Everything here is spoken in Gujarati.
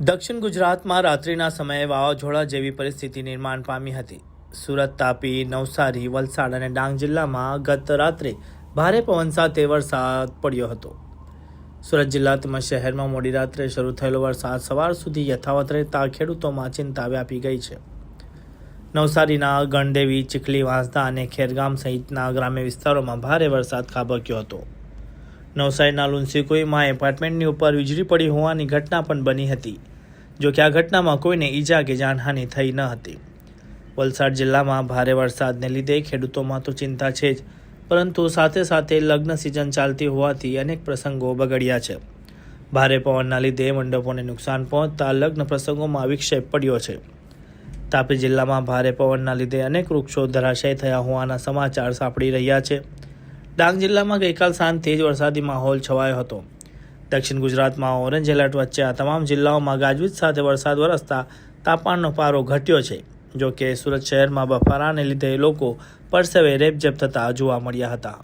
દક્ષિણ ગુજરાતમાં રાત્રિના સમયે વાવાઝોડા જેવી પરિસ્થિતિ નિર્માણ પામી હતી. સુરત તાપી, નવસારી, વલસાડ અને ડાંગ જિલ્લામાં ગત રાત્રે ભારે પવન સાથે વરસાદ પડ્યો હતો. સુરત જિલ્લા તેમજ શહેરમાં મોડી રાત્રે શરૂ થયેલો વરસાદ સવાર સુધી યથાવત રહેતા ખેડૂતોમાં ચિંતા વ્યાપી ગઈ છે. નવસારીના ગણદેવી, ચીખલી, વાંસદા અને ખેરગામ સહિતના ગ્રામ્ય વિસ્તારોમાં ભારે વરસાદ ખાબક્યો હતો. નવસારીના લુન્સીકોઈમાં એપાર્ટમેન્ટની ઉપર વીજળી પડી હોવાની ઘટના પણ બની હતી, જો કે આ ઘટનામાં કોઈને ઈજા કે જાનહાનિ થઈ ન હતી. વલસાડ જિલ્લામાં ભારે વરસાદને લીધે ખેડૂતોમાં તો ચિંતા છે જ, પરંતુ સાથે સાથે લગ્ન સિઝન ચાલતી હોવાથી અનેક પ્રસંગો બગડ્યા છે. ભારે પવનના લીધે મંડપોને નુકસાન પહોંચતા લગ્ન પ્રસંગોમાં વિક્ષેપ પડ્યો છે. તાપી જિલ્લામાં ભારે પવનના લીધે અનેક વૃક્ષો ધરાશય થયા હોવાના સમાચાર સાંપડી રહ્યા છે. ડાંગ જિલ્લામાં ગઈકાલ સાંજ તેજ વરસાદી માહોલ છવાયો હતો. દક્ષિણ ગુજરાતમાં ઓરેન્જ એલર્ટ વચ્ચે આ તમામ જિલ્લાઓમાં ગાજવીજ સાથે વરસાદ વરસતા તાપમાનનો પારો ઘટ્યો છે. જો કે સુરત શહેરમાં બફારાને લીધે લોકો પરસેવે રેપઝેપ થતા જોવા મળ્યા હતા.